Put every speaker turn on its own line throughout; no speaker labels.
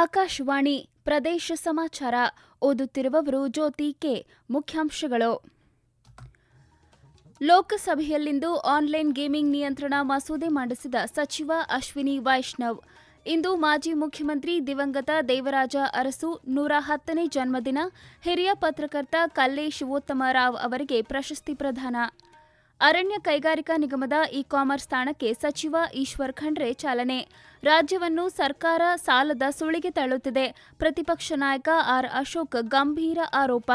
ಆಕಾಶವಾಣಿ ಪ್ರದೇಶ ಸಮಾಚಾರ ಓದುತ್ತಿರುವವರು ಜ್ಯೋತಿ ಕೆ ಮುಖ್ಯಾಂಶಗಳು ಲೋಕಸಭೆಯಲ್ಲಿಂದು ಆನ್ಲೈನ್ ಗೇಮಿಂಗ್ ನಿಯಂತ್ರಣ ಮಸೂದೆ ಮಂಡಿಸಿದ ಸಚಿವ ಅಶ್ವಿನಿ ವೈಷ್ಣವ್ ಇಂದು ಮಾಜಿ ಮುಖ್ಯಮಂತ್ರಿ ದಿವಂಗತ ದೇವರಾಜ ಅರಸು ನೂರ ಹತ್ತನೇ ಜನ್ಮದಿನ ಹಿರಿಯ ಪತ್ರಕರ್ತ ಕಲ್ಲೆ ರಾವ್ ಅವರಿಗೆ ಪ್ರಶಸ್ತಿ ಪ್ರದಾನ ಅರಣ್ಯ ಕೈಗಾರಿಕಾ ನಿಗಮದ ಇ ಕಾಮರ್ಸ್ ತಾಣಕ್ಕೆ ಸಚಿವ ಈಶ್ವರ್ ಖಂಡ್ರೆ ಚಾಲನೆ ರಾಜ್ಯವನ್ನು ಸರ್ಕಾರ ಸಾಲದ ಸುಳಿಗೆ ತಳ್ಳುತ್ತಿದೆ ಪ್ರತಿಪಕ್ಷ ನಾಯಕ ಆರ್ ಅಶೋಕ್ ಗಂಭೀರ ಆರೋಪ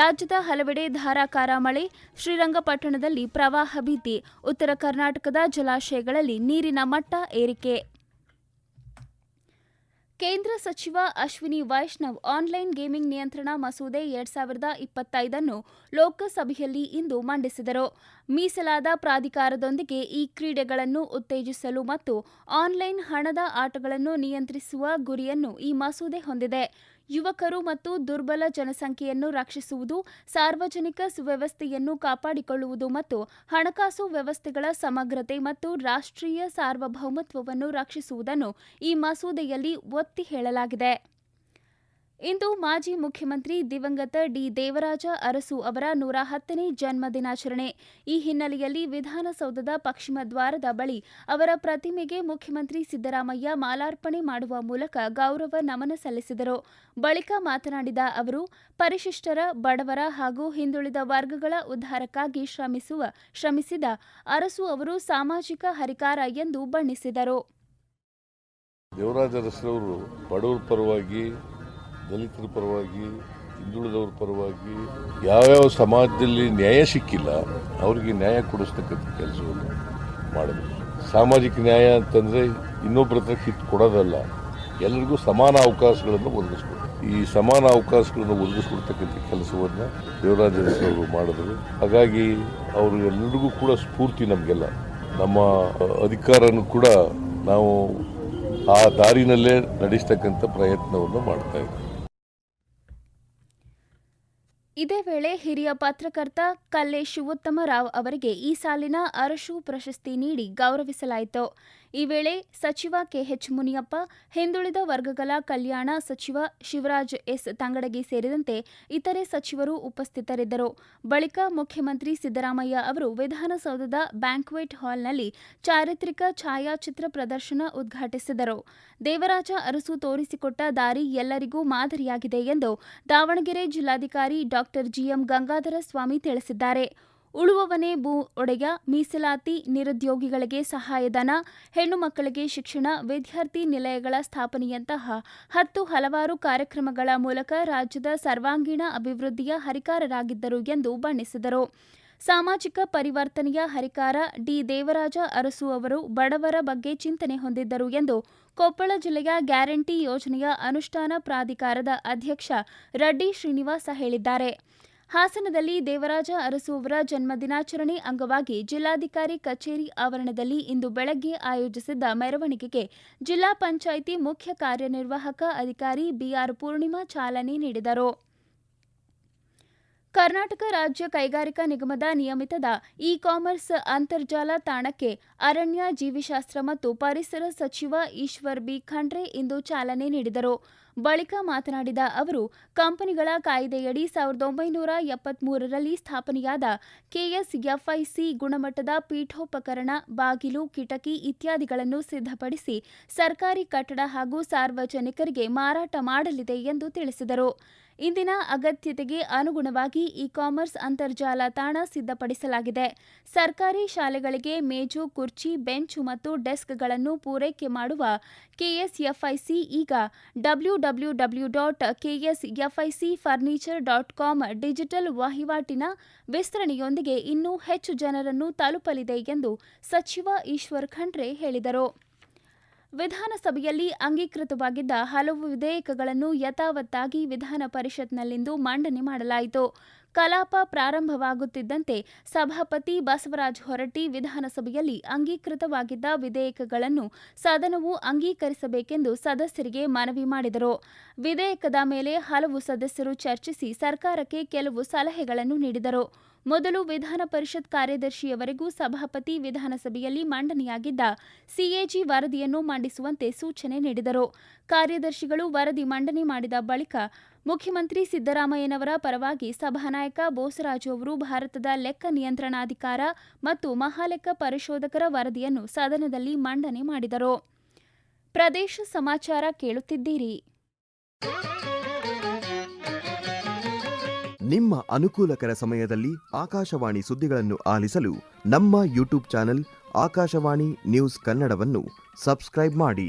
ರಾಜ್ಯದ ಹಲವೆಡೆ ಧಾರಾಕಾರ ಮಳೆ ಶ್ರೀರಂಗಪಟ್ಟಣದಲ್ಲಿ ಪ್ರವಾಹ ಭೀತಿ ಉತ್ತರ ಕರ್ನಾಟಕದ ಜಲಾಶಯಗಳಲ್ಲಿ ನೀರಿನ ಮಟ್ಟ ಏರಿಕೆ ಕೇಂದ್ರ ಸಚಿವ ಅಶ್ವಿನಿ ವೈಷ್ಣವ್ ಆನ್ಲೈನ್ ಗೇಮಿಂಗ್ ನಿಯಂತ್ರಣ ಮಸೂದೆ ಎರಡ್ ಸಾವಿರದ ಇಪ್ಪತ್ತೈದನ್ನು ಲೋಕಸಭೆಯಲ್ಲಿ ಇಂದು ಮಂಡಿಸಿದರು ಮೀಸಲಾದ ಪ್ರಾಧಿಕಾರದೊಂದಿಗೆ ಈ ಕ್ರೀಡೆಗಳನ್ನು ಉತ್ತೇಜಿಸಲು ಮತ್ತು ಆನ್ಲೈನ್ ಹಣದ ಆಟಗಳನ್ನು ನಿಯಂತ್ರಿಸುವ ಗುರಿಯನ್ನು ಈ ಮಸೂದೆ ಹೊಂದಿದೆ ಯುವಕರು ಮತ್ತು ದುರ್ಬಲ ಜನಸಂಖ್ಯೆಯನ್ನು ರಕ್ಷಿಸುವುದು ಸಾರ್ವಜನಿಕ ಸುವ್ಯವಸ್ಥೆಯನ್ನು ಕಾಪಾಡಿಕೊಳ್ಳುವುದು ಮತ್ತು ಹಣಕಾಸು ವ್ಯವಸ್ಥೆಗಳ ಸಮಗ್ರತೆ ಮತ್ತು ರಾಷ್ಟ್ರೀಯ ಸಾರ್ವಭೌಮತ್ವವನ್ನು ರಕ್ಷಿಸುವುದನ್ನು ಈ ಮಸೂದೆಯಲ್ಲಿ ಒತ್ತಿ ಹೇಳಲಾಗಿದೆ ಇಂದು ಮಾಜಿ ಮುಖ್ಯಮಂತ್ರಿ ದಿವಂಗತ ಡಿ ದೇವರಾಜ ಅರಸು ಅವರ ನೂರ ಹತ್ತನೇ ಜನ್ಮ ದಿನಾಚರಣೆ ಈ ಹಿನ್ನೆಲೆಯಲ್ಲಿ ವಿಧಾನಸೌಧದ ಪಶ್ಚಿಮ ದ್ವಾರದ ಬಳಿ ಅವರ ಪ್ರತಿಮೆಗೆ ಮುಖ್ಯಮಂತ್ರಿ ಸಿದ್ದರಾಮಯ್ಯ ಮಾಲಾರ್ಪಣೆ ಮಾಡುವ ಮೂಲಕ ಗೌರವ ನಮನ ಸಲ್ಲಿಸಿದರು ಬಳಿಕ ಮಾತನಾಡಿದ ಅವರು ಪರಿಶಿಷ್ಟರ ಬಡವರ ಹಾಗೂ ಹಿಂದುಳಿದ ವರ್ಗಗಳ ಉದ್ಧಾರಕ್ಕಾಗಿ ಶ್ರಮಿಸುವ ಶ್ರಮಿಸಿದ ಅರಸು ಅವರು ಸಾಮಾಜಿಕ ಹರಿಕಾರ ಎಂದು ಬಣ್ಣಿಸಿದರು
ದಲಿತರ ಪರವಾಗಿ ಹಿಂದುಳಿದವ್ರ ಪರವಾಗಿ ಯಾವ್ಯಾವ ಸಮಾಜದಲ್ಲಿ ನ್ಯಾಯ ಸಿಕ್ಕಿಲ್ಲ ಅವರಿಗೆ ನ್ಯಾಯ ಕೊಡಿಸ್ತಕ್ಕಂಥ ಕೆಲಸವನ್ನು ಮಾಡಬೇಕು ಸಾಮಾಜಿಕ ನ್ಯಾಯ ಅಂತಂದರೆ ಇನ್ನೊಬ್ಬರ ಹತ್ರ ಹಿತ್ ಕೊಡೋದಲ್ಲ ಎಲ್ಲರಿಗೂ ಸಮಾನ ಅವಕಾಶಗಳನ್ನು ಒದಗಿಸ್ಕೊಡ್ತಾರೆ ಈ ಸಮಾನ ಅವಕಾಶಗಳನ್ನು ಒದಗಿಸ್ಕೊಡ್ತಕ್ಕಂಥ ಕೆಲಸವನ್ನು ದೇವರಾಜ ಅವರು ಮಾಡಿದ್ರು ಹಾಗಾಗಿ ಅವರು ಎಲ್ಲರಿಗೂ ಕೂಡ ಸ್ಫೂರ್ತಿ ನಮಗೆಲ್ಲ ನಮ್ಮ ಅಧಿಕಾರನು ಕೂಡ ನಾವು ಆ ದಾರಿನಲ್ಲೇ ನಡೆಸ್ತಕ್ಕಂಥ ಪ್ರಯತ್ನವನ್ನು ಮಾಡ್ತಾ ಇದ್ದೀವಿ
ಇದೇ ವೇಳೆ ಹಿರಿಯ ಪತ್ರಕರ್ತ ಕಲ್ಲೆ ಶಿವೋತ್ತಮ ರಾವ್ ಅವರಿಗೆ ಈ ಸಾಲಿನ ಅರಶು ಪ್ರಶಸ್ತಿ ನೀಡಿ ಗೌರವಿಸಲಾಯಿತು ಈ ವೇಳೆ ಸಚಿವ ಕೆಎಚ್ ಮುನಿಯಪ್ಪ ಹಿಂದುಳಿದ ವರ್ಗಗಳ ಕಲ್ಯಾಣ ಸಚಿವ ಶಿವರಾಜ್ ಎಸ್ ತಂಗಡಗಿ ಸೇರಿದಂತೆ ಇತರೆ ಸಚಿವರು ಉಪಸ್ಥಿತರಿದ್ದರು ಬಳಿಕ ಮುಖ್ಯಮಂತ್ರಿ ಸಿದ್ದರಾಮಯ್ಯ ಅವರು ವಿಧಾನಸೌಧದ ಬ್ಯಾಂಕ್ವೆಟ್ ಹಾಲ್ನಲ್ಲಿ ಚಾರಿತ್ರಿಕ ಛಾಯಾಚಿತ್ರ ಪ್ರದರ್ಶನ ಉದ್ಘಾಟಿಸಿದರು ದೇವರಾಜ ಅರಸು ತೋರಿಸಿಕೊಟ್ಟ ದಾರಿ ಎಲ್ಲರಿಗೂ ಮಾದರಿಯಾಗಿದೆ ಎಂದು ದಾವಣಗೆರೆ ಜಿಲ್ಲಾಧಿಕಾರಿ ಡಾ ಜಿಎಂ ಗಂಗಾಧರ ಸ್ವಾಮಿ ತಿಳಿಸಿದ್ದಾರೆ ಉಳುವವನೇ ಭೂ ಒಡೆಯ ಮೀಸಲಾತಿ ನಿರುದ್ಯೋಗಿಗಳಿಗೆ ಸಹಾಯಧನ ಹೆಣ್ಣು ಮಕ್ಕಳಿಗೆ ಶಿಕ್ಷಣ ವಿದ್ಯಾರ್ಥಿ ನಿಲಯಗಳ ಸ್ಥಾಪನೆಯಂತಹ ಹತ್ತು ಹಲವಾರು ಕಾರ್ಯಕ್ರಮಗಳ ಮೂಲಕ ರಾಜ್ಯದ ಸರ್ವಾಂಗೀಣ ಅಭಿವೃದ್ಧಿಯ ಹರಿಕಾರರಾಗಿದ್ದರು ಎಂದು ಬಣ್ಣಿಸಿದರು ಸಾಮಾಜಿಕ ಪರಿವರ್ತನೆಯ ಹರಿಕಾರ ಡಿ ದೇವರಾಜ ಅರಸು ಅವರು ಬಡವರ ಬಗ್ಗೆ ಚಿಂತನೆ ಹೊಂದಿದ್ದರು ಎಂದು ಕೊಪ್ಪಳ ಜಿಲ್ಲೆಯ ಗ್ಯಾರಂಟಿ ಯೋಜನೆಯ ಅನುಷ್ಠಾನ ಪ್ರಾಧಿಕಾರದ ಅಧ್ಯಕ್ಷ ರೆಡ್ಡಿ ಶ್ರೀನಿವಾಸ ಹೇಳಿದ್ದಾರೆ ಹಾಸನದಲ್ಲಿ ದೇವರಾಜ ಅರಸು ಅವರ ಜನ್ಮ ದಿನಾಚರಣೆ ಅಂಗವಾಗಿ ಜಿಲ್ಲಾಧಿಕಾರಿ ಕಚೇರಿ ಆವರಣದಲ್ಲಿ ಇಂದು ಬೆಳಗ್ಗೆ ಆಯೋಜಿಸಿದ್ದ ಮೆರವಣಿಗೆಗೆ ಜಿಲ್ಲಾ ಪಂಚಾಯಿತಿ ಮುಖ್ಯ ಕಾರ್ಯನಿರ್ವಾಹಕ ಅಧಿಕಾರಿ ಬಿಆರ್ ಪೂರ್ಣಿಮಾ ಚಾಲನೆ ನೀಡಿದರು ಕರ್ನಾಟಕ ರಾಜ್ಯ ಕೈಗಾರಿಕಾ ನಿಗಮದ ನಿಯಮಿತದ ಇ ಕಾಮರ್ಸ್ ಅಂತರ್ಜಾಲ ತಾಣಕ್ಕೆ ಅರಣ್ಯ ಜೀವಿಶಾಸ್ತ್ರ ಮತ್ತು ಪರಿಸರ ಸಚಿವ ಈಶ್ವರ್ ಬಿ ಖಂಡ್ರೆ ಇಂದು ಚಾಲನೆ ನೀಡಿದರು ಬಳಿಕ ಮಾತನಾಡಿದ ಅವರು ಕಂಪನಿಗಳ ಕಾಯ್ದೆಯಡಿ ಸಾವಿರದ ಒಂಬೈನೂರ ಎಪ್ಪತ್ಮೂರರಲ್ಲಿ ಸ್ಥಾಪನೆಯಾದ ಕೆಎಸ್ಎಫ್ಐಸಿ ಗುಣಮಟ್ಟದ ಪೀಠೋಪಕರಣ ಬಾಗಿಲು ಕಿಟಕಿ ಇತ್ಯಾದಿಗಳನ್ನು ಸಿದ್ಧಪಡಿಸಿ ಸರ್ಕಾರಿ ಕಟ್ಟಡ ಹಾಗೂ ಸಾರ್ವಜನಿಕರಿಗೆ ಮಾರಾಟ ಮಾಡಲಿದೆ ಎಂದು ತಿಳಿಸಿದರು ಇಂದಿನ ಅಗತ್ಯತೆಗೆ ಅನುಗುಣವಾಗಿ ಇ ಕಾಮರ್ಸ್ ಅಂತರ್ಜಾಲ ತಾಣ ಸಿದ್ಧಪಡಿಸಲಾಗಿದೆ ಸರ್ಕಾರಿ ಶಾಲೆಗಳಿಗೆ ಮೇಜು ಕುರ್ಚಿ ಬೆಂಚ್ ಮತ್ತು ಡೆಸ್ಕ್ಗಳನ್ನು ಪೂರೈಕೆ ಮಾಡುವ ಕೆಎಸ್ಎಫ್ಐಸಿ ಈಗ W W W dot KSFIC furniture dot com digital ವಹಿವಾಟಿನ ವಿಸ್ತರಣೆಯೊಂದಿಗೆ ಇನ್ನೂ ಹೆಚ್ಚು ಜನರನ್ನು ತಲುಪಲಿದೆ ಎಂದು ಸಚಿವ ಈಶ್ವರ್ ಖಂಡ್ರೆ ಹೇಳಿದರು ವಿಧಾನಸಭೆಯಲ್ಲಿ ಅಂಗೀಕೃತವಾಗಿದ್ದ ಹಲವು ವಿಧೇಯಕಗಳನ್ನು ಯಥಾವತ್ತಾಗಿ ವಿಧಾನ ಪರಿಷತ್ನಲ್ಲಿಂದು ಮಂಡನೆ ಮಾಡಲಾಯಿತು ಕಲಾಪ ಪ್ರಾರಂಭವಾಗುತ್ತಿದ್ದಂತೆ ಸಭಾಪತಿ ಬಸವರಾಜ ಹೊರಟ್ಟಿ ವಿಧಾನಸಭೆಯಲ್ಲಿ ಅಂಗೀಕೃತವಾಗಿದ್ದ ವಿಧೇಯಕಗಳನ್ನು ಸದನವು ಅಂಗೀಕರಿಸಬೇಕೆಂದು ಸದಸ್ಯರಿಗೆ ಮನವಿ ಮಾಡಿದರು ವಿಧೇಯಕದ ಮೇಲೆ ಹಲವು ಸದಸ್ಯರು ಚರ್ಚಿಸಿ ಸರ್ಕಾರಕ್ಕೆ ಕೆಲವು ಸಲಹೆಗಳನ್ನು ನೀಡಿದರು ಮೊದಲು ವಿಧಾನ ಪರಿಷತ್ ಕಾರ್ಯದರ್ಶಿಯವರೆಗೂ ಸಭಾಪತಿ ವಿಧಾನಸಭೆಯಲ್ಲಿ ಮಂಡನೆಯಾಗಿದ್ದ ಸಿಎಜಿ ವರದಿಯನ್ನು ಮಂಡಿಸುವಂತೆ ಸೂಚನೆ ನೀಡಿದರು ಕಾರ್ಯದರ್ಶಿಗಳು ವರದಿ ಮಂಡನೆ ಮಾಡಿದ ಬಳಿಕ ಮುಖ್ಯಮಂತ್ರಿ ಸಿದ್ದರಾಮಯ್ಯನವರ ಪರವಾಗಿ ಸಭಾನಾಯಕ ಬೋಸರಾಜು ಅವರು ಭಾರತದ ಲೆಕ್ಕ ನಿಯಂತ್ರಣಾಧಿಕಾರ ಮತ್ತು ಮಹಾಲೆಕ್ಕ ಪರಿಶೋಧಕರ ವರದಿಯನ್ನು ಸದನದಲ್ಲಿ ಮಂಡನೆ ಮಾಡಿದರು ಪ್ರದೇಶ ಸಮಾಚಾರ ಕೇಳುತ್ತಿದ್ದೀರಿ
ನಿಮ್ಮ ಅನುಕೂಲಕರ ಸಮಯದಲ್ಲಿ ಆಕಾಶವಾಣಿ ಸುದ್ದಿಗಳನ್ನು ಆಲಿಸಲು ನಮ್ಮ ಯೂಟ್ಯೂಬ್ ಚಾನೆಲ್ ಆಕಾಶವಾಣಿ ನ್ಯೂಸ್ ಕನ್ನಡವನ್ನು ಸಬ್ಸ್ಕ್ರೈಬ್ ಮಾಡಿ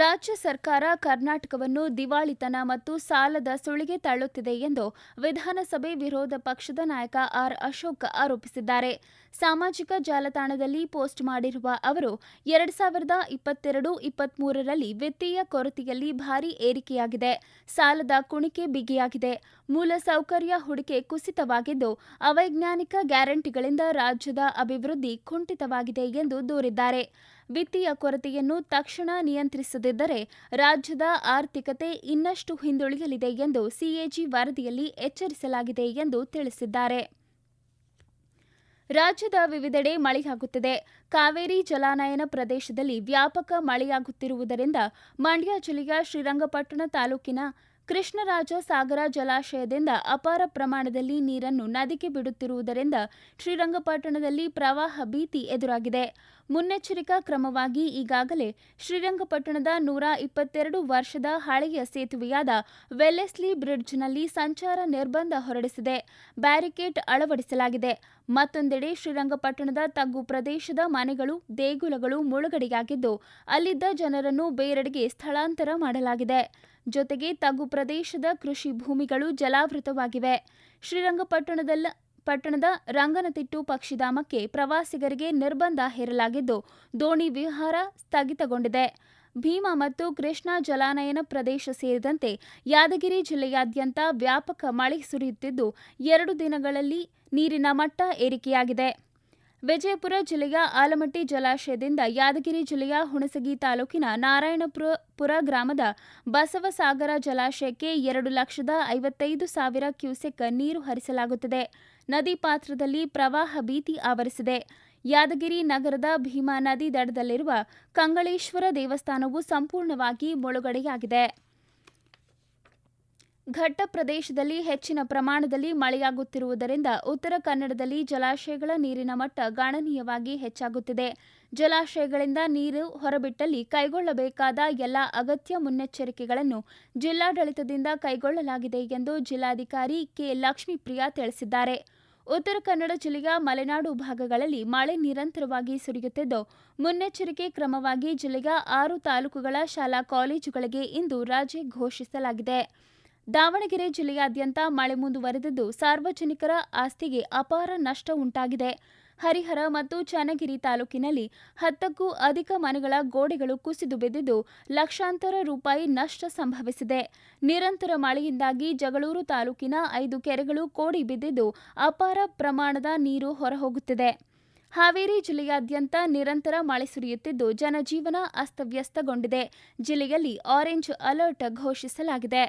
ರಾಜ್ಯ ಸರ್ಕಾರ ಕರ್ನಾಟಕವನ್ನು ದಿವಾಳಿತನ ಮತ್ತು ಸಾಲದ ಸುಳಿಗೆ ತಳ್ಳುತ್ತಿದೆ ಎಂದು ವಿಧಾನಸಭೆ ವಿರೋಧ ಪಕ್ಷದ ನಾಯಕ ಆರ್ ಅಶೋಕ್ ಆರೋಪಿಸಿದ್ದಾರೆ ಸಾಮಾಜಿಕ ಜಾಲತಾಣದಲ್ಲಿ ಪೋಸ್ಟ್ ಮಾಡಿರುವ ಅವರು ಎರಡ್ ಸಾವಿರದ ಇಪ್ಪತ್ತೆರಡು ಇಪ್ಪತ್ಮೂರರಲ್ಲಿ ವಿತ್ತೀಯ ಕೊರತೆಯಲ್ಲಿ ಭಾರೀ ಏರಿಕೆಯಾಗಿದೆ ಸಾಲದ ಕುಣಿಕೆ ಬಿಗಿಯಾಗಿದೆ ಮೂಲಸೌಕರ್ಯ ಹೂಡಿಕೆ ಕುಸಿತವಾಗಿದ್ದು ಅವೈಜ್ಞಾನಿಕ ಗ್ಯಾರಂಟಿಗಳಿಂದ ರಾಜ್ಯದ ಅಭಿವೃದ್ಧಿ ಕುಂಠಿತವಾಗಿದೆ ಎಂದು ದೂರಿದ್ದಾರೆ ವಿತ್ತೀಯ ಕೊರತೆಯನ್ನು ತಕ್ಷಣ ನಿಯಂತ್ರಿಸದಿದ್ದರೆ ರಾಜ್ಯದ ಆರ್ಥಿಕತೆ ಇನ್ನಷ್ಟು ಹಿಂದುಳಿಯಲಿದೆ ಎಂದು ಸಿಎಜಿ ವರದಿಯಲ್ಲಿ ಎಚ್ಚರಿಸಲಾಗಿದೆ ಎಂದು ತಿಳಿಸಿದ್ದಾರೆ ರಾಜ್ಯದ ವಿವಿಧೆಡೆ ಮಳೆಯಾಗುತ್ತಿದೆ ಕಾವೇರಿ ಜಲಾನಯನ ಪ್ರದೇಶದಲ್ಲಿ ವ್ಯಾಪಕ ಮಳೆಯಾಗುತ್ತಿರುವುದರಿಂದ ಮಂಡ್ಯ ಜಿಲ್ಲೆಯ ಶ್ರೀರಂಗಪಟ್ಟಣ ತಾಲೂಕಿನ ಕೃಷ್ಣರಾಜ ಸಾಗರ ಜಲಾಶಯದಿಂದ ಅಪಾರ ಪ್ರಮಾಣದಲ್ಲಿ ನೀರನ್ನು ನದಿಗೆ ಬಿಡುತ್ತಿರುವುದರಿಂದ ಶ್ರೀರಂಗಪಟ್ಟಣದಲ್ಲಿ ಪ್ರವಾಹ ಭೀತಿ ಎದುರಾಗಿದೆ ಮುನ್ನೆಚ್ಚರಿಕಾ ಕ್ರಮವಾಗಿ ಈಗಾಗಲೇ ಶ್ರೀರಂಗಪಟ್ಟಣದ ನೂರ ಇಪ್ಪತ್ತೆರಡು ವರ್ಷದ ಹಳೆಯ ಸೇತುವೆಯಾದ ವೆಲ್ಲೆಸ್ಲಿ ಬ್ರಿಡ್ಜ್ನಲ್ಲಿ ಸಂಚಾರ ನಿರ್ಬಂಧ ಹೊರಡಿಸಿದೆ ಬ್ಯಾರಿಕೇಡ್ ಅಳವಡಿಸಲಾಗಿದೆ ಮತ್ತೊಂದೆಡೆ ಶ್ರೀರಂಗಪಟ್ಟಣದ ತಗ್ಗು ಪ್ರದೇಶದ ಮನೆಗಳು ದೇಗುಲಗಳು ಮುಳುಗಡೆಯಾಗಿದ್ದು ಅಲ್ಲಿದ್ದ ಜನರನ್ನು ಬೇರೆಡೆಗೆ ಸ್ಥಳಾಂತರ ಮಾಡಲಾಗಿದೆ ಜೊತೆಗೆ ತಗ್ಗು ಪ್ರದೇಶದ ಕೃಷಿ ಭೂಮಿಗಳು ಜಲಾವೃತವಾಗಿವೆ ಶ್ರೀರಂಗಪಟ್ಟಣದಲ್ಲ ಪಟ್ಟಣದ ರಂಗನತಿಟ್ಟು ಪಕ್ಷಿಧಾಮಕ್ಕೆ ಪ್ರವಾಸಿಗರಿಗೆ ನಿರ್ಬಂಧ ಹೇರಲಾಗಿದ್ದು ದೋಣಿ ವಿಹಾರ ಸ್ಥಗಿತಗೊಂಡಿದೆ ಭೀಮಾ ಮತ್ತು ಕೃಷ್ಣಾ ಜಲಾನಯನ ಪ್ರದೇಶ ಸೇರಿದಂತೆ ಯಾದಗಿರಿ ಜಿಲ್ಲೆಯಾದ್ಯಂತ ವ್ಯಾಪಕ ಮಳೆ ಸುರಿಯುತ್ತಿದ್ದು ಎರಡು ದಿನಗಳಲ್ಲಿ ನೀರಿನ ಮಟ್ಟ ಏರಿಕೆಯಾಗಿದೆ ವಿಜಯಪುರ ಜಿಲ್ಲೆಯ ಆಲಮಟ್ಟಿ ಜಲಾಶಯದಿಂದ ಯಾದಗಿರಿ ಜಿಲ್ಲೆಯ ಹುಣಸಗಿ ತಾಲೂಕಿನ ನಾರಾಯಣಪುರ ಗ್ರಾಮದ ಬಸವಸಾಗರ ಜಲಾಶಯಕ್ಕೆ ಎರಡು ಲಕ್ಷದ ಐವತ್ತೈದು ಸಾವಿರ ಕ್ಯೂಸೆಕ್ ನೀರು ಹರಿಸಲಾಗುತ್ತದೆ ನದಿ ಪಾತ್ರದಲ್ಲಿ ಪ್ರವಾಹ ಭೀತಿ ಆವರಿಸಿದೆ ಯಾದಗಿರಿ ನಗರದ ಭೀಮಾ ನದಿ ದಡದಲ್ಲಿರುವ ಕಂಗಳೇಶ್ವರ ದೇವಸ್ಥಾನವು ಸಂಪೂರ್ಣವಾಗಿ ಮುಳುಗಡೆಯಾಗಿದೆ ಘಟ್ಟ ಪ್ರದೇಶದಲ್ಲಿ ಹೆಚ್ಚಿನ ಪ್ರಮಾಣದಲ್ಲಿ ಮಳೆಯಾಗುತ್ತಿರುವುದರಿಂದ ಉತ್ತರ ಕನ್ನಡದಲ್ಲಿ ಜಲಾಶಯಗಳ ನೀರಿನ ಮಟ್ಟ ಗಣನೀಯವಾಗಿ ಹೆಚ್ಚಾಗುತ್ತಿದೆ ಜಲಾಶಯಗಳಿಂದ ನೀರು ಹೊರಬಿಟ್ಟಲ್ಲಿ ಕೈಗೊಳ್ಳಬೇಕಾದ ಎಲ್ಲ ಅಗತ್ಯ ಮುನ್ನೆಚ್ಚರಿಕೆಗಳನ್ನು ಜಿಲ್ಲಾಡಳಿತದಿಂದ ಕೈಗೊಳ್ಳಲಾಗಿದೆ ಎಂದು ಜಿಲ್ಲಾಧಿಕಾರಿ ಕೆ ಲಕ್ಷ್ಮೀಪ್ರಿಯಾ ತಿಳಿಸಿದ್ದಾರೆ ಉತ್ತರ ಕನ್ನಡ ಜಿಲ್ಲೆಯ ಮಲೆನಾಡು ಭಾಗಗಳಲ್ಲಿ ಮಳೆ ನಿರಂತರವಾಗಿ ಸುರಿಯುತ್ತಿದ್ದು ಮುನ್ನೆಚ್ಚರಿಕೆ ಕ್ರಮವಾಗಿ ಜಿಲ್ಲೆಯ ಆರು ತಾಲೂಕುಗಳ ಶಾಲಾ ಕಾಲೇಜುಗಳಿಗೆ ಇಂದು ರಜೆ ಘೋಷಿಸಲಾಗಿದೆ ದಾವಣಗೆರೆ ಜಿಲ್ಲೆಯಾದ್ಯಂತ ಮಳೆ ಮುಂದುವರೆದಿದ್ದು ಸಾರ್ವಜನಿಕರ ಆಸ್ತಿಗೆ ಅಪಾರ ನಷ್ಟ ಉಂಟಾಗಿದೆ ಹರಿಹರ ಮತ್ತು ಚನ್ನಗಿರಿ ತಾಲೂಕಿನಲ್ಲಿ ಹತ್ತಕ್ಕೂ ಅಧಿಕ ಮನೆಗಳ ಗೋಡೆಗಳು ಕುಸಿದು ಬಿದ್ದಿದ್ದು ಲಕ್ಷಾಂತರ ರೂಪಾಯಿ ನಷ್ಟ ಸಂಭವಿಸಿದೆ ನಿರಂತರ ಮಳೆಯಿಂದಾಗಿ ಜಗಳೂರು ತಾಲೂಕಿನ ಐದು ಕೆರೆಗಳು ಕೋಡಿ ಬಿದ್ದಿದ್ದು ಅಪಾರ ಪ್ರಮಾಣದ ನೀರು ಹೊರಹೋಗುತ್ತಿದೆ ಹಾವೇರಿ ಜಿಲ್ಲೆಯಾದ್ಯಂತ ನಿರಂತರ ಮಳೆ ಸುರಿಯುತ್ತಿದ್ದು ಜನಜೀವನ ಅಸ್ತವ್ಯಸ್ತಗೊಂಡಿದೆ ಜಿಲ್ಲೆಯಲ್ಲಿ ಆರೆಂಜ್ ಅಲರ್ಟ್ ಘೋಷಿಸಲಾಗಿದೆ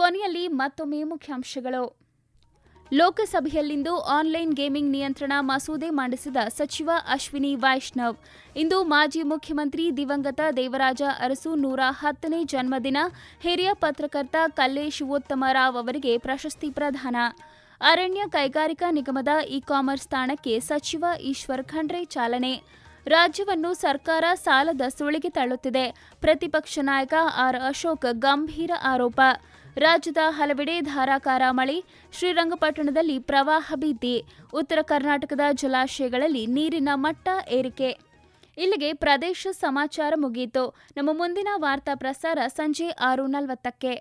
ಕೊನೆಯಲ್ಲಿ ಮತ್ತೊಮ್ಮೆ ಮುಖ್ಯಾಂಶಗಳು ಲೋಕಸಭೆಯಲ್ಲಿಂದು ಆನ್ಲೈನ್ ಗೇಮಿಂಗ್ ನಿಯಂತ್ರಣ ಮಸೂದೆ ಮಂಡಿಸಿದ ಸಚಿವ ಅಶ್ವಿನಿ ವೈಷ್ಣವ್ ಇಂದು ಮಾಜಿ ಮುಖ್ಯಮಂತ್ರಿ ದಿವಂಗತ ದೇವರಾಜ ಅರಸು ನೂರ ಹತ್ತನೇ ಜನ್ಮದಿನ ಹಿರಿಯ ಪತ್ರಕರ್ತ ಕಲ್ಲೇಶ್ ಉತ್ತಮರಾವ್ ಅವರಿಗೆ ಪ್ರಶಸ್ತಿ ಪ್ರದಾನ ಅರಣ್ಯ ಕೈಗಾರಿಕಾ ನಿಗಮದ ಇ ಕಾಮರ್ಸ್ ತಾಣಕ್ಕೆ ಸಚಿವ ಈಶ್ವರ್ ಖಂಡ್ರೆ ಚಾಲನೆ ರಾಜ್ಯವನ್ನು ಸರ್ಕಾರ ಸಾಲದ ಸುಳಿಗೆ ತಳ್ಳುತ್ತಿದೆ ಪ್ರತಿಪಕ್ಷ ನಾಯಕ ಆರ್ ಅಶೋಕ್ ಗಂಭೀರ ಆರೋಪ ರಾಜ್ಯದ ಹಲವೆಡೆ ಧಾರಾಕಾರ ಮಳೆ ಶ್ರೀರಂಗಪಟ್ಟಣದಲ್ಲಿ ಪ್ರವಾಹ ಭೀತಿ ಉತ್ತರ ಕರ್ನಾಟಕದ ಜಲಾಶಯಗಳಲ್ಲಿ ನೀರಿನ ಮಟ್ಟ ಏರಿಕೆ ಇಲ್ಲಿಗೆ ಪ್ರದೇಶ ಸಮಾಚಾರ ಮುಗಿಯಿತು ನಮ್ಮ ಮುಂದಿನ ವಾರ್ತಾ ಪ್ರಸಾರ ಸಂಜೆ ಆರು ನಲವತ್ತಕ್ಕೆ